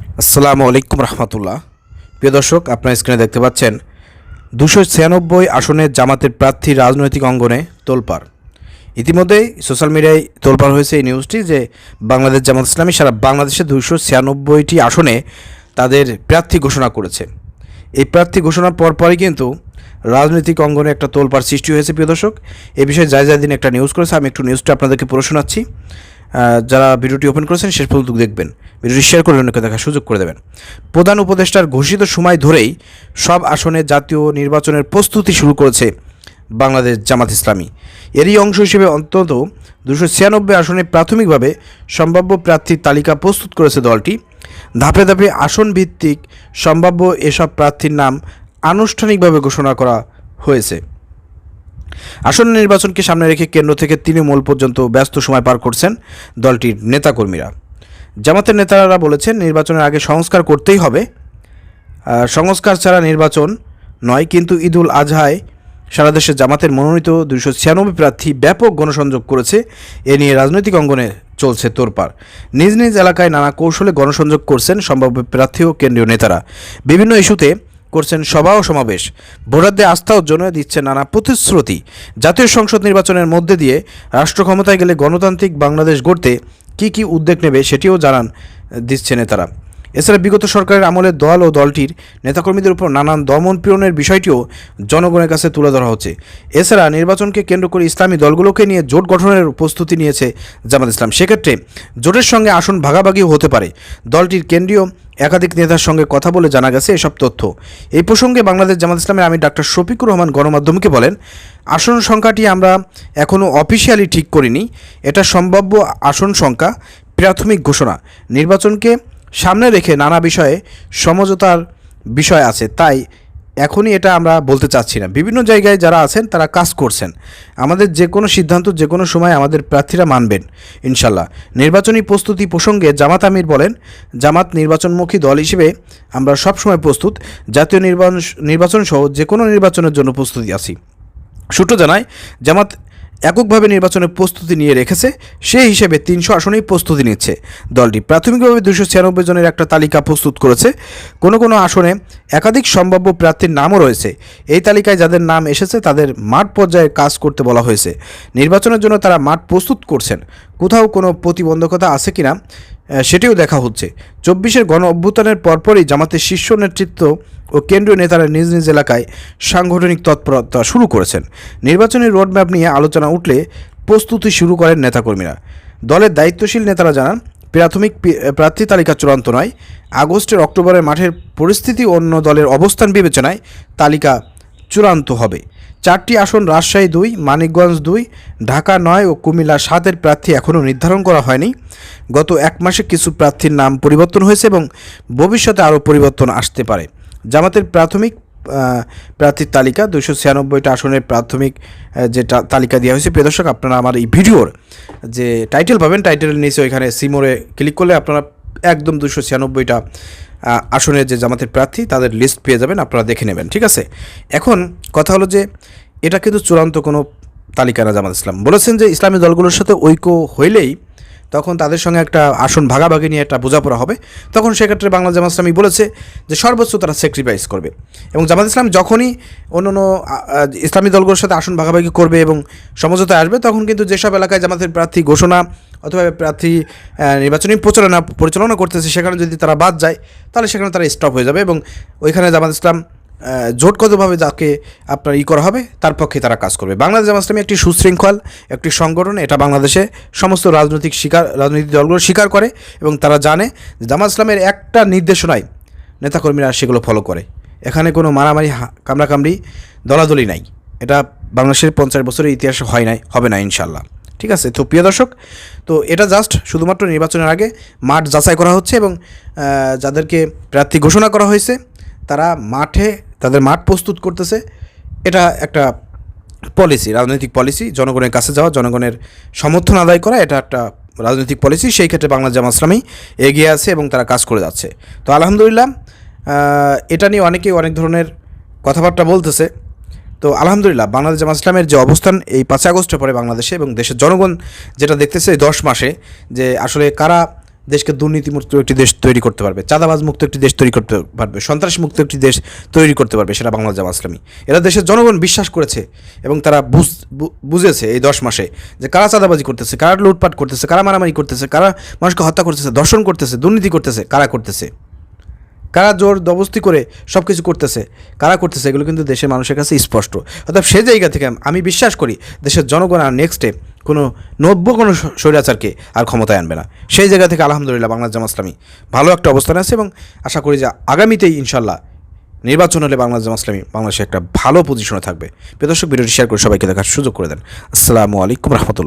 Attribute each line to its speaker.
Speaker 1: আসসালামু আলাইকুম রহমতুল্লাহ। প্রিয় দর্শক, আপনার স্ক্রিনে দেখতে পাচ্ছেন দুশো ছিয়ানব্বই আসনের জামাতের প্রার্থী রাজনৈতিক অঙ্গনে তোলপাড়। ইতিমধ্যেই সোশ্যাল মিডিয়ায় তোলপাড় হয়েছে এই নিউজটি যে বাংলাদেশ জামাত ইসলামী সারা বাংলাদেশে দুশো ছিয়ানব্বইটি আসনে তাদের প্রার্থী ঘোষণা করেছে। এই প্রার্থী ঘোষণার পরপরই কিন্তু রাজনৈতিক অঙ্গনে একটা তোলপাড় সৃষ্টি হয়েছে, প্রিয় দর্শক। এ বিষয়ে যায় যায় দিন একটা নিউজ করেছে, আমি একটু নিউজটা আপনাদেরকে পড়ে শোনাচ্ছি। যারা ভিডিওটি ওপেন করেছেন, শেষ পর্যন্ত দেখবেন। ভিডিওটি শেয়ার করে অন্যকে দেখার সুযোগ করে দেবেন। প্রধান উপদেষ্টার ঘোষিত সময় ধরেই সব আসনে জাতীয় নির্বাচনের প্রস্তুতি শুরু করেছে বাংলাদেশ জামাত ইসলামী। এরই অংশ হিসেবে অন্তত দুশো ছিয়ানব্বই আসনে প্রাথমিকভাবে সম্ভাব্য প্রার্থীর তালিকা প্রস্তুত করেছে দলটি। ধাপে ধাপে আসন ভিত্তিক সম্ভাব্য এসব প্রার্থীর নাম আনুষ্ঠানিকভাবে ঘোষণা করা হয়েছে। আসন্ন নির্বাচনকে সামনে রেখে কেন্দ্র থেকে তৃণমূল পর্যন্ত ব্যস্ত সময় পার করছেন দলটির নেতাকর্মীরা। জামাতের নেতারা বলেছেন, নির্বাচনের আগে সংস্কার করতেই হবে। সংস্কার ছাড়া নির্বাচন নয়, কিন্তু ঈদুল আজহায় সারা দেশে জামাতের মনোনীত দুইশো ছিয়ানব্বই প্রার্থী ব্যাপক গণসংযোগ করেছে। এ নিয়ে রাজনৈতিক অঙ্গনে চলছে তোরপার নিজ নিজ এলাকায় নানা কৌশলে গণসংযোগ করছেন সম্ভাব্য প্রার্থী ও কেন্দ্রীয় নেতারা। বিভিন্ন ইস্যুতে করছেন সভা ও সমাবেশ। ভোটারদের আস্থা অর্জনে দিচ্ছে নানা প্রতিশ্রুতি। জাতীয় সংসদ নির্বাচনের মধ্যে দিয়ে রাষ্ট্র ক্ষমতায় গেলে গণতান্ত্রিক বাংলাদেশ গড়তে কী কী উদ্যোগ নেবে সেটিও জানান দিচ্ছে নেতারা। এছাড়া বিগত সরকারের আমলে দল ও দলটির নেতাকর্মীদের উপর নানান দমন পীড়নের বিষয়টিও জনগণের কাছে তুলে ধরা হচ্ছে। এছাড়া নির্বাচনকে কেন্দ্র করে ইসলামী দলগুলোকে নিয়ে জোট গঠনের প্রস্তুতি নিয়েছে জামাত ইসলাম। সেক্ষেত্রে জোটের সঙ্গে আসন ভাগাভাগিও হতে পারে। দলটির কেন্দ্রীয় একাধিক নেতার সঙ্গে কথা বলে জানা গেছে এসব তথ্য। এই প্রসঙ্গে বাংলাদেশ জামাত ইসলামের আমি ডাক্তার শফিকুর রহমান গণমাধ্যমকে বলেন, আসন সংখ্যাটি আমরা এখনও অফিসিয়ালি ঠিক করিনি। এটা সম্ভাব্য আসন সংখ্যা প্রাথমিক ঘোষণা। নির্বাচনকে সামনে রেখে নানা বিষয়ে সমঝোতার বিষয় আছে। তাই এখনই এটা আমরা বলতে চাচ্ছি না। বিভিন্ন জায়গায় যারা আছেন, তারা কাজ করছেন। আমাদের যে কোনো সিদ্ধান্ত যে কোনো সময় আমাদের প্রার্থীরা মানবেন, ইনশাল্লাহ। নির্বাচনী প্রস্তুতি প্রসঙ্গে জামাত আমির বলেন, জামাত নির্বাচনমুখী দল হিসেবে আমরা সবসময় প্রস্তুত। জাতীয় নির্বাচন নির্বাচন সহ যে কোনো নির্বাচনের জন্য প্রস্তুতি আছি। সূত্র জানায়, জামাত এককভাবে নির্বাচনের প্রস্তুতি নিয়ে রেখেছে, সেই হিসেবে তিনশো আসনেই প্রস্তুতি নিচ্ছে। দলটি প্রাথমিকভাবে দুশো ছিয়ানব্বই জনের একটা তালিকা প্রস্তুত করেছে। কোনো কোনো আসনে একাধিক সম্ভাব্য প্রার্থীর নামও রয়েছে। এই তালিকায় যাদের নাম এসেছে তাদের মাঠ পর্যায়ে কাজ করতে বলা হয়েছে। নির্বাচনের জন্য তারা মাঠ প্রস্তুত করছেন। কোথাও কোনো প্রতিবন্ধকতা আছে কিনা সেটিও দেখা হচ্ছে। চব্বিশের গণ অভ্যুত্থানের পরপরই জামাতের শীর্ষ নেতৃত্ব ও কেন্দ্রীয় নেতারা নিজ নিজ এলাকায় সাংগঠনিক তৎপরতা শুরু করেছেন। নির্বাচনী রোডম্যাপ নিয়ে আলোচনা উঠলে প্রস্তুতি শুরু করেন নেতাকর্মীরা। দলের দায়িত্বশীল নেতারা জানান, প্রাথমিক প্রার্থী তালিকা চূড়ান্ত নয়। আগস্টের অক্টোবরের মাঠের পরিস্থিতি অন্য দলের অবস্থান বিবেচনায় তালিকা চূড়ান্ত হবে। চারটি আসন রাজশাহী দুই, মানিকগঞ্জ দুই, ঢাকা নয় ও কুমিল্লা সাতের প্রার্থী এখনও নির্ধারণ করা হয়নি। গত এক মাসে কিছু প্রার্থীর নাম পরিবর্তন হয়েছে এবং ভবিষ্যতে আরও পরিবর্তন আসতে পারে। জামাতের প্রাথমিক প্রার্থীর তালিকা দুশো ছিয়ানব্বইটা আসনের প্রাথমিক যে তালিকা দেওয়া হয়েছে। প্রিয় দর্শক, আপনারা আমার এই ভিডিওর যে টাইটেল পাবেন, টাইটেলের নিচে ওইখানে সিমোরে ক্লিক করলে আপনারা একদম দুশো ছিয়ানব্বইটা আসনের যে জামাতের প্রার্থী, তাদের লিস্ট পেয়ে যাবেন, আপনারা দেখে নেবেন, ঠিক আছে? এখন কথা হলো যে, এটা কিন্তু চূড়ান্ত কোনো তালিকা না জামাত ইসলাম। বলেছেন যে, ইসলামী দলগুলোর সাথে ঐক্য হইলেই তখন তাদের সঙ্গে একটা আসন ভাগাভাগি নিয়ে একটা বোঝাপড়া হবে। তখন সেক্ষেত্রে বাংলা জামাত ইসলামী বলেছে যে সর্বোচ্চ তারা স্যাক্রিফাইস করবে। এবং জামাত ইসলাম যখনই অন্য অন্য ইসলামী দলগুলোর সাথে আসন ভাগাভাগি করবে এবং সমঝোতায় আসবে, তখন কিন্তু যেসব এলাকায় জামাতের প্রার্থী ঘোষণা অথবা প্রার্থী নির্বাচনী প্রচারণা পরিচালনা করতেছে সেখানে যদি তারা বাদ যায়, তাহলে সেখানে তারা স্টপ হয়ে যাবে এবং ওইখানে জামাত ইসলাম জোটগতভাবে যাকে আপনার ই করা হবে, তার পক্ষে তারা কাজ করবে। বাংলাদেশ জামাত ইসলামী একটি সুশৃঙ্খল, একটি সংগঠন, এটা বাংলাদেশে সমস্ত রাজনৈতিক শিকার, রাজনৈতিক দলগুলো স্বীকার করে এবং তারা জানে জামাত ইসলামের একটা নির্দেশনায় নেতাকর্মীরা সেগুলো ফলো করে। এখানে কোনো মারামারি কামড়াকামড়ি, দলাদলি নাই। এটা বাংলাদেশের পঞ্চাশ বছরের ইতিহাসে হয় নাই, হবে না ইনশাল্লাহ ঠিক আছে? তো প্রিয় দর্শক, তো এটা জাস্ট শুধুমাত্র নির্বাচনের আগে মাঠ যাচাই করা হচ্ছে এবং যাদেরকে প্রার্থী ঘোষণা করা হয়েছে, তারা মাঠে তাদের মাঠ প্রস্তুত করতেছে। এটা একটা পলিসি রাজনৈতিক পলিসি জনগণের কাছে যাওয়া, জনগণের সমর্থন আদায় করা, এটা একটা রাজনৈতিক পলিসি সেই ক্ষেত্রে বাংলা জামা ইসলামী এগিয়ে আছে এবং তারা কাজ করে যাচ্ছে। তো আলহামদুলিল্লাহ এটা নিয়ে অনেকেই অনেক ধরনের কথাবার্তা বলতেছে। তো আলহামদুলিল্লাহ বাংলাদেশ জামা ইসলামের যে অবস্থান, এই পাঁচই আগস্টের পরে বাংলাদেশে এবং দেশের জনগণ যেটা দেখতেছে এই দশ মাসে যে আসলে কারা দেশকে দুর্নীতিমুক্ত একটি দেশ তৈরি করতে পারবে চাঁদাবাজ মুক্ত একটি দেশ তৈরি করতে পারবে সন্ত্রাস মুক্ত একটি দেশ তৈরি করতে পারবে, সেটা বাংলাদেশ জামা ইসলামী। এরা দেশের জনগণ বিশ্বাস করেছে এবং তারা বুঝ বুঝেছে এই দশ মাসে যে কারা চাঁদাবাজি করতেছে, কারা লুটপাট করতেছে, কারা মারামারি করতেছে, কারা মানুষকে হত্যা করতেছে দর্শন করতেছে, দুর্নীতি করতেছে, কারা করতেছে? কারা জোর দবস্তি করে সব কিছু করতেছে, কারা করতেছে, এগুলো কিন্তু দেশের মানুষের কাছে স্পষ্ট। অর্থাৎ সেই জায়গা থেকে আমি বিশ্বাস করি দেশের জনগণ আর নেক্সটে কোনো নব্য কোনো স্বৈরাচারকে আর ক্ষমতায় আনবে না। সেই জায়গা থেকে আলহামদুলিল্লাহ বাংলাদেশ জামা ইসলামী ভালো একটা অবস্থানে আছে এবং আশা করি যে আগামীতেই ইনশাল্লাহ নির্বাচন হলে বাংলাদেশ জামা ইসলামী বাংলাদেশে একটা ভালো পজিশনে থাকবে। প্রিয় দর্শক, ভিডিওটি শেয়ার করে সবাইকে দেখার সুযোগ করে দেন। আসসালামু আলাইকুম রহমতুল্লাহ।